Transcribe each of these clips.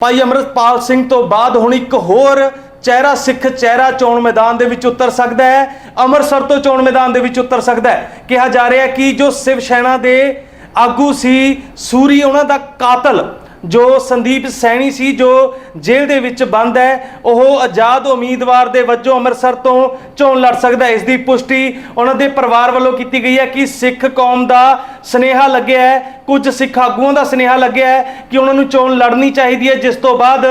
ਭਾਈ ਅਮਰਤਪਾਲ ਸਿੰਘ ਤੋਂ ਬਾਅਦ ਹੁਣ ਇੱਕ ਹੋਰ ਚਿਹਰਾ ਸਿੱਖ ਚਿਹਰਾ ਚੋਣ ਮੈਦਾਨ ਦੇ ਵਿੱਚ ਉਤਰ ਸਕਦਾ ਹੈ। ਅੰਮ੍ਰਿਤਸਰ ਤੋਂ ਚੋਣ ਮੈਦਾਨ ਦੇ ਵਿੱਚ ਉਤਰ ਸਕਦਾ ਹੈ। ਕਿਹਾ ਜਾ ਰਿਹਾ ਕਿ ਜੋ ਸ਼ਿਵ ਸੈਨਾ ਦੇ ਆਗੂ ਸੀ, ਸੂਰੀ, ਉਹਨਾਂ ਦਾ ਕਾਤਲ ਜੋ ਸੰਦੀਪ ਸੈਣੀ ਸੀ, ਜੋ ਜੇਲ੍ਹ ਦੇ ਵਿੱਚ ਬੰਦ ਹੈ, ਉਹ ਆਜ਼ਾਦ ਉਮੀਦਵਾਰ ਦੇ ਵਜੋਂ ਅੰਮ੍ਰਿਤਸਰ ਤੋਂ ਚੋਣ ਲੜ ਸਕਦਾ ਹੈ। ਇਸ ਦੀ ਪੁਸ਼ਟੀ ਉਹਨਾਂ ਦੇ ਪਰਿਵਾਰ ਵੱਲੋਂ ਕੀਤੀ ਗਈ ਹੈ ਕਿ ਸਿੱਖ ਕੌਮ ਦਾ ਸਨੇਹਾ ਲੱਗਿਆ ਹੈ, ਕੁਝ ਸਿੱਖ ਆਗੂਆਂ ਦਾ ਸਨੇਹਾ ਲੱਗਿਆ ਹੈ ਕਿ ਉਹਨਾਂ ਨੂੰ ਚੋਣ ਲੜਨੀ ਚਾਹੀਦੀ ਹੈ। ਜਿਸ ਤੋਂ ਬਾਅਦ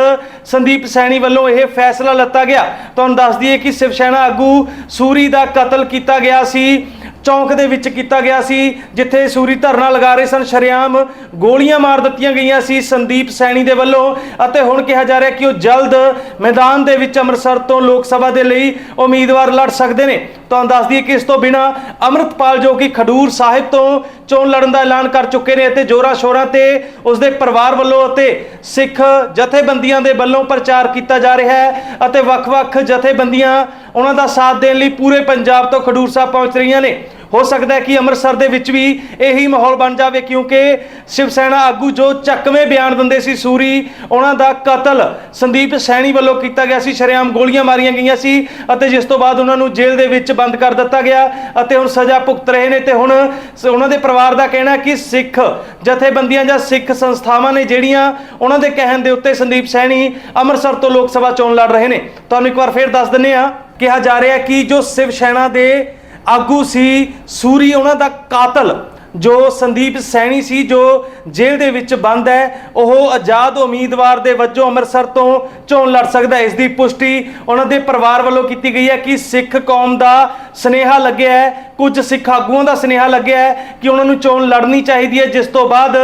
ਸੰਦੀਪ ਸੈਣੀ ਵੱਲੋਂ ਇਹ ਫੈਸਲਾ ਲੱਤਾ ਗਿਆ। ਤੁਹਾਨੂੰ ਦੱਸ ਦਈਏ ਕਿ ਸ਼ਿਵ ਸੈਨਾ ਆਗੂ ਸੂਰੀ ਦਾ ਕਤਲ ਕੀਤਾ ਗਿਆ ਸੀ। ਚੌਂਕ ਦੇ ਵਿੱਚ ਕੀਤਾ ਗਿਆ ਸੀ, ਜਿੱਥੇ ਸੂਰੀ ਧਰਨਾ ਲਗਾ ਰਹੇ ਸਨ। ਸ਼ਰੇਆਮ ਗੋਲੀਆਂ ਮਾਰ ਦਿੱਤੀਆਂ ਗਈਆਂ ਸੀ ਸੰਦੀਪ ਸੈਣੀ ਦੇ ਵੱਲੋਂ ਅਤੇ ਹੁਣ ਕਿਹਾ ਜਾ ਰਿਹਾ ਕਿ ਉਹ ਜਲਦ ਮੈਦਾਨ ਦੇ ਵਿੱਚ ਅੰਮ੍ਰਿਤਸਰ ਤੋਂ ਲੋਕ ਸਭਾ ਦੇ ਲਈ ਉਮੀਦਵਾਰ ਲੜ ਸਕਦੇ ਨੇ। ਤੁਹਾਨੂੰ ਦੱਸ ਦਈਏ ਕਿ ਇਸ ਤੋਂ ਬਿਨਾ ਅਮਰਤਪਾਲ ਜੋ ਕਿ ਖਡੂਰ ਸਾਹਿਬ ਤੋਂ ਚੋਣ ਲੜਨ ਦਾ ਐਲਾਨ ਕਰ ਚੁੱਕੇ ਨੇ ਅਤੇ ਜੋਰਾ ਸ਼ੋਰਾਂ ਤੇ ਉਸ ਦੇ ਪਰਿਵਾਰ ਵੱਲੋਂ ਅਤੇ ਸਿੱਖ ਜਥੇਬੰਦੀਆਂ ਦੇ ਵੱਲੋਂ ਪ੍ਰਚਾਰ ਕੀਤਾ ਜਾ ਰਿਹਾ ਹੈ ਅਤੇ ਵੱਖ-ਵੱਖ ਜਥੇਬੰਦੀਆਂ ਉਹਨਾਂ ਦਾ ਸਾਥ ਦੇਣ ਲਈ ਪੂਰੇ ਪੰਜਾਬ ਤੋਂ ਖਡੂਰ ਸਾਹਿਬ ਪਹੁੰਚ ਰਹੀਆਂ ਨੇ। ਹੋ ਸਕਦਾ ਹੈ ਕਿ ਅੰਮ੍ਰਿਤਸਰ ਦੇ ਵਿੱਚ ਵੀ ਇਹੀ ਮਾਹੌਲ ਬਣ ਜਾਵੇ, ਕਿਉਂਕਿ ਸ਼ਿਵ ਸੈਨਾ ਆਗੂ ਜੋ ਚੱਕਵੇਂ ਬਿਆਨ ਦਿੰਦੇ ਸੀ ਸੂਰੀ, ਉਹਨਾਂ ਦਾ ਕਤਲ ਸੰਦੀਪ ਸੈਣੀ ਵੱਲੋਂ ਕੀਤਾ ਗਿਆ ਸੀ, ਸ਼ਰੇਆਮ ਗੋਲੀਆਂ ਮਾਰੀਆਂ ਗਈਆਂ ਸੀ ਅਤੇ ਜਿਸ ਤੋਂ ਬਾਅਦ ਉਹਨਾਂ ਨੂੰ ਜੇਲ੍ਹ ਦੇ ਵਿੱਚ ਬੰਦ ਕਰ ਦਿੱਤਾ ਗਿਆ ਅਤੇ ਹੁਣ ਸਜ਼ਾ ਭੁਗਤ ਰਹੇ ਨੇ ਤੇ ਹੁਣ ਸ- ਉਹਨਾਂ ਦੇ ਪਰਿਵਾਰ ਦਾ ਕਹਿਣਾ ਕਿ ਸਿੱਖ ਜਥੇਬੰਦੀਆਂ ਜਾਂ ਸਿੱਖ ਸੰਸਥਾਵਾਂ ਨੇ ਜਿਹੜੀਆਂ ਉਹਨਾਂ ਦੇ ਕਹਿਣ ਦੇ ਉੱਤੇ ਸੰਦੀਪ ਸੈਣੀ ਅੰਮ੍ਰਿਤਸਰ ਤੋਂ ਲੋਕ ਸਭਾ ਚੋਣ ਲੜ ਰਹੇ ਨੇ। ਤੁਹਾਨੂੰ ਇੱਕ ਵਾਰ ਫੇਰ ਦੱਸ ਦਿੰਨੇ ਆ ਕਿਹਾ ਜਾ ਰਿਹਾ ਕਿ ਜੋ ਸ਼ਿਵ ਸੈਨਾ ਦੇ ਆਗੂ ਸੀ ਸੂਰੀ, ਉਹਨਾਂ ਦਾ ਕਾਤਲ, ਜੋ ਸੰਦੀਪ ਸੈਣੀ ਸੀ, ਜੋ ਜੇਲ੍ਹ ਦੇ ਵਿੱਚ ਬੰਦ ਹੈ, ਉਹ ਆਜ਼ਾਦ ਉਮੀਦਵਾਰ ਦੇ ਵਜੋਂ ਅੰਮ੍ਰਿਤਸਰ ਤੋਂ ਚੋਣ ਲੜ ਸਕਦਾ ਇਸ ਦੀ ਪੁਸ਼ਟੀ ਉਹਨਾਂ ਦੇ ਪਰਿਵਾਰ ਵੱਲੋਂ ਕੀਤੀ ਗਈ ਹੈ ਕਿ ਸਿੱਖ ਕੌਮ ਦਾ ਸਨੇਹਾ ਲੱਗਿਆ ਹੈ, ਕੁਝ ਸਿੱਖ ਆਗੂਆਂ ਦਾ ਸਨੇਹਾ ਲੱਗਿਆ ਹੈ ਕਿ ਉਹਨਾਂ ਨੂੰ ਚੋਣ ਲੜਨੀ ਚਾਹੀਦੀ ਹੈ, ਜਿਸ ਤੋਂ ਬਾਅਦ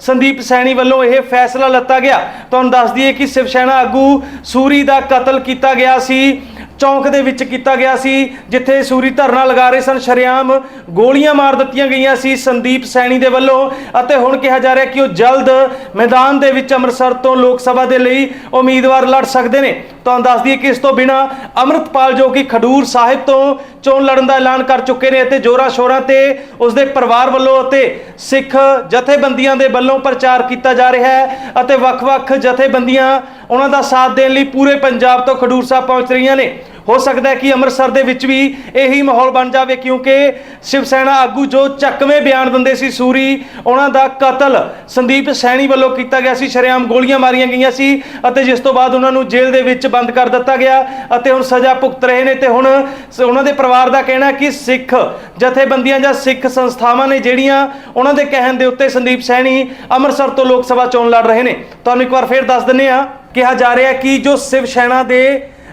ਸੰਦੀਪ ਸੈਣੀ ਵੱਲੋਂ ਇਹ ਫੈਸਲਾ ਲੱਤਾ ਗਿਆ। ਤੁਹਾਨੂੰ ਦੱਸ ਦਈਏ ਕਿ ਸ਼ਿਵ ਸੈਨਾ ਆਗੂ ਸੂਰੀ ਦਾ ਕਤਲ ਕੀਤਾ ਗਿਆ ਸੀ। ਚੌਂਕ ਦੇ ਵਿੱਚ ਕੀਤਾ ਗਿਆ ਸੀ, ਜਿੱਥੇ ਸੂਰੀ ਧਰਨਾ ਲਗਾ ਰਹੇ ਸਨ। ਸ਼ਰੇਆਮ ਗੋਲੀਆਂ ਮਾਰ ਦਿੱਤੀਆਂ ਗਈਆਂ ਸੀ ਸੰਦੀਪ ਸੈਣੀ ਦੇ ਵੱਲੋਂ ਅਤੇ ਹੁਣ ਕਿਹਾ ਜਾ ਰਿਹਾ ਕਿ ਉਹ ਜਲਦ ਮੈਦਾਨ ਦੇ ਵਿੱਚ ਅੰਮ੍ਰਿਤਸਰ ਤੋਂ ਲੋਕ ਸਭਾ ਦੇ ਲਈ ਉਮੀਦਵਾਰ ਲੜ ਸਕਦੇ ਨੇ। ਤੁਹਾਨੂੰ ਦੱਸ ਦਈਏ ਕਿ ਇਸ ਤੋਂ ਬਿਨਾ ਅਮਰਤਪਾਲ ਜੋ ਕਿ ਖਡੂਰ ਸਾਹਿਬ ਤੋਂ ਚੋਣ ਲੜਨ ਦਾ ਐਲਾਨ ਕਰ ਚੁੱਕੇ ਨੇ ਅਤੇ ਜੋਰਾ ਸ਼ੋਰਾਂ ਤੇ ਉਸ ਦੇ ਪਰਿਵਾਰ ਵੱਲੋਂ ਅਤੇ ਸਿੱਖ ਜਥੇਬੰਦੀਆਂ ਦੇ ਵੱਲੋਂ ਪ੍ਰਚਾਰ ਕੀਤਾ ਜਾ ਰਿਹਾ ਹੈ ਅਤੇ ਵੱਖ-ਵੱਖ ਜਥੇਬੰਦੀਆਂ ਉਹਨਾਂ ਦਾ ਸਾਥ ਦੇਣ ਲਈ ਪੂਰੇ ਪੰਜਾਬ ਤੋਂ ਖਡੂਰ ਸਾਹਿਬ ਪਹੁੰਚ ਰਹੀਆਂ ਨੇ। ਹੋ ਸਕਦਾ ਹੈ ਕਿ ਅੰਮ੍ਰਿਤਸਰ ਦੇ ਵਿੱਚ ਵੀ ਇਹੀ ਮਾਹੌਲ ਬਣ ਜਾਵੇ, ਕਿਉਂਕਿ ਸ਼ਿਵ ਸੈਨਾ ਆਗੂ ਜੋ ਚੱਕਵੇਂ ਬਿਆਨ ਦਿੰਦੇ ਸੀ ਸੂਰੀ, ਉਹਨਾਂ ਦਾ ਕਤਲ ਸੰਦੀਪ ਸੈਣੀ ਵੱਲੋਂ ਕੀਤਾ ਗਿਆ ਸੀ, ਸ਼ਰੇਆਮ ਗੋਲੀਆਂ ਮਾਰੀਆਂ ਗਈਆਂ ਸੀ ਅਤੇ ਜਿਸ ਤੋਂ ਬਾਅਦ ਉਹਨਾਂ ਨੂੰ ਜੇਲ੍ਹ ਦੇ ਵਿੱਚ ਬੰਦ ਕਰ ਦਿੱਤਾ ਗਿਆ ਅਤੇ ਹੁਣ ਸਜ਼ਾ ਭੁਗਤ ਰਹੇ ਨੇ ਤੇ ਹੁਣ ਸ- ਉਹਨਾਂ ਦੇ ਪਰਿਵਾਰ ਦਾ ਕਹਿਣਾ ਕਿ ਸਿੱਖ ਜਥੇਬੰਦੀਆਂ ਜਾਂ ਸਿੱਖ ਸੰਸਥਾਵਾਂ ਨੇ ਜਿਹੜੀਆਂ ਉਹਨਾਂ ਦੇ ਕਹਿਣ ਦੇ ਉੱਤੇ ਸੰਦੀਪ ਸੈਣੀ ਅੰਮ੍ਰਿਤਸਰ ਤੋਂ ਲੋਕ ਸਭਾ ਚੋਣ ਲੜ ਰਹੇ ਨੇ। ਤੁਹਾਨੂੰ ਇੱਕ ਵਾਰ ਫੇਰ ਦੱਸ ਦਿੰਨੇ ਆ ਕਿਹਾ ਜਾ ਰਿਹਾ ਕਿ ਜੋ ਸ਼ਿਵ ਸੈਨਾ ਦੇ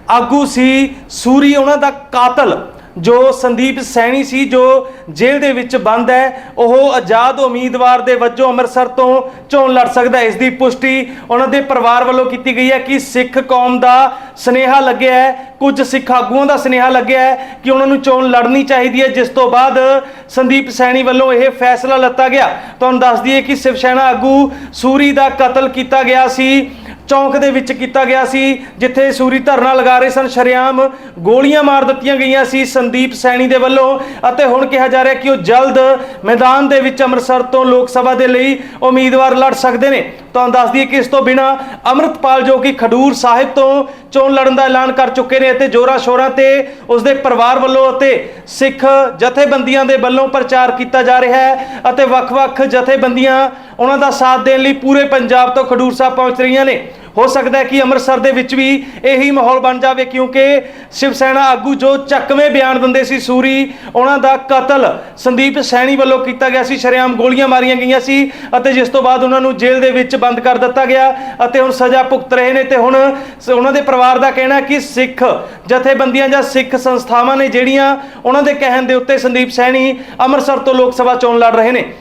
ਆਗੂ ਸੀ ਸੂਰੀ, ਉਹਨਾਂ ਦਾ ਕਾਤਲ, ਜੋ ਸੰਦੀਪ ਸੈਣੀ ਸੀ, ਜੋ ਜੇਲ੍ਹ ਦੇ ਵਿੱਚ ਬੰਦ ਹੈ, ਉਹ ਆਜ਼ਾਦ ਉਮੀਦਵਾਰ ਦੇ ਵਜੋਂ ਅੰਮ੍ਰਿਤਸਰ ਤੋਂ ਚੋਣ ਲੜ ਸਕਦਾ ਹੈ। ਇਸ ਦੀ ਪੁਸ਼ਟੀ ਉਹਨਾਂ ਦੇ ਪਰਿਵਾਰ ਵੱਲੋਂ ਕੀਤੀ ਗਈ ਹੈ ਕਿ ਸਿੱਖ ਕੌਮ ਦਾ ਸਨੇਹਾ ਲੱਗਿਆ ਹੈ, ਕੁਝ ਸਿੱਖ ਆਗੂਆਂ ਦਾ ਸਨੇਹਾ ਲੱਗਿਆ ਹੈ ਕਿ ਉਹਨਾਂ ਨੂੰ ਚੋਣ ਲੜਨੀ ਚਾਹੀਦੀ ਹੈ। ਜਿਸ ਤੋਂ ਬਾਅਦ ਸੰਦੀਪ ਸੈਣੀ ਵੱਲੋਂ ਇਹ ਫੈਸਲਾ ਲੱਤਾ ਗਿਆ। ਤੁਹਾਨੂੰ ਦੱਸ ਦਈਏ ਕਿ ਸ਼ਿਵ ਸੈਨਾ ਆਗੂ ਸੂਰੀ ਦਾ ਕਤਲ ਕੀਤਾ ਗਿਆ ਸੀ। ਚੌਂਕ ਦੇ ਵਿੱਚ ਕੀਤਾ ਗਿਆ ਸੀ, ਜਿੱਥੇ ਸੂਰੀ ਧਰਨਾ ਲਗਾ ਰਹੇ ਸਨ। ਸ਼ਰੇਆਮ ਗੋਲੀਆਂ ਮਾਰ ਦਿੱਤੀਆਂ ਗਈਆਂ ਸੀ ਸੰਦੀਪ ਸੈਣੀ ਦੇ ਵੱਲੋਂ ਅਤੇ ਹੁਣ ਕਿਹਾ ਜਾ ਰਿਹਾ ਕਿ ਉਹ ਜਲਦ ਮੈਦਾਨ ਦੇ ਵਿੱਚ ਅੰਮ੍ਰਿਤਸਰ ਤੋਂ ਲੋਕ ਸਭਾ ਦੇ ਲਈ ਉਮੀਦਵਾਰ ਲੜ ਸਕਦੇ ਨੇ। ਤੁਹਾਨੂੰ ਦੱਸ ਦਈਏ ਕਿ ਇਸ ਤੋਂ ਬਿਨਾ ਅਮਰਤਪਾਲ ਜੋ ਕਿ ਖਡੂਰ ਸਾਹਿਬ ਤੋਂ ਚੋਣ ਲੜਨ ਦਾ ਐਲਾਨ ਕਰ ਚੁੱਕੇ ਨੇ ਅਤੇ ਜੋਰਾ ਸ਼ੋਰਾਂ ਤੇ ਉਸ ਦੇ ਪਰਿਵਾਰ ਵੱਲੋਂ ਅਤੇ ਸਿੱਖ ਜਥੇਬੰਦੀਆਂ ਦੇ ਵੱਲੋਂ ਪ੍ਰਚਾਰ ਕੀਤਾ ਜਾ ਰਿਹਾ ਹੈ ਅਤੇ ਵੱਖ-ਵੱਖ ਜਥੇਬੰਦੀਆਂ ਉਹਨਾਂ ਦਾ ਸਾਥ ਦੇਣ ਲਈ ਪੂਰੇ ਪੰਜਾਬ ਤੋਂ ਖਡੂਰ ਸਾਹਿਬ ਪਹੁੰਚ ਰਹੀਆਂ ਨੇ। ਹੋ ਸਕਦਾ ਹੈ ਕਿ ਅੰਮ੍ਰਿਤਸਰ ਦੇ ਵਿੱਚ ਵੀ ਇਹੀ ਮਾਹੌਲ ਬਣ ਜਾਵੇ, ਕਿਉਂਕਿ ਸ਼ਿਵ ਸੈਨਾ ਆਗੂ ਜੋ ਚੱਕਵੇਂ ਬਿਆਨ ਦਿੰਦੇ ਸੀ ਸੂਰੀ, ਉਹਨਾਂ ਦਾ ਕਤਲ ਸੰਦੀਪ ਸੈਣੀ ਵੱਲੋਂ ਕੀਤਾ ਗਿਆ ਸੀ। ਸ਼ਰੇਆਮ ਗੋਲੀਆਂ ਮਾਰੀਆਂ ਗਈਆਂ ਸੀ ਅਤੇ ਜਿਸ ਤੋਂ ਬਾਅਦ ਉਹਨਾਂ ਨੂੰ ਜੇਲ੍ਹ ਦੇ ਵਿੱਚ ਬੰਦ ਕਰ ਦਿੱਤਾ ਗਿਆ ਅਤੇ ਹੁਣ ਸਜ਼ਾ ਭੁਗਤ ਰਹੇ ਨੇ ਤੇ ਹੁਣ ਸ- ਉਹਨਾਂ ਦੇ ਪਰਿਵਾਰ ਦਾ ਕਹਿਣਾ ਕਿ ਸਿੱਖ ਜਥੇਬੰਦੀਆਂ ਜਾਂ ਸਿੱਖ ਸੰਸਥਾਵਾਂ ਨੇ ਜਿਹੜੀਆਂ ਉਹਨਾਂ ਦੇ ਕਹਿਣ ਦੇ ਉੱਤੇ ਸੰਦੀਪ ਸੈਣੀ ਅੰਮ੍ਰਿਤਸਰ ਤੋਂ ਲੋਕ ਸਭਾ ਚੋਣ ਲੜ ਰਹੇ ਨੇ।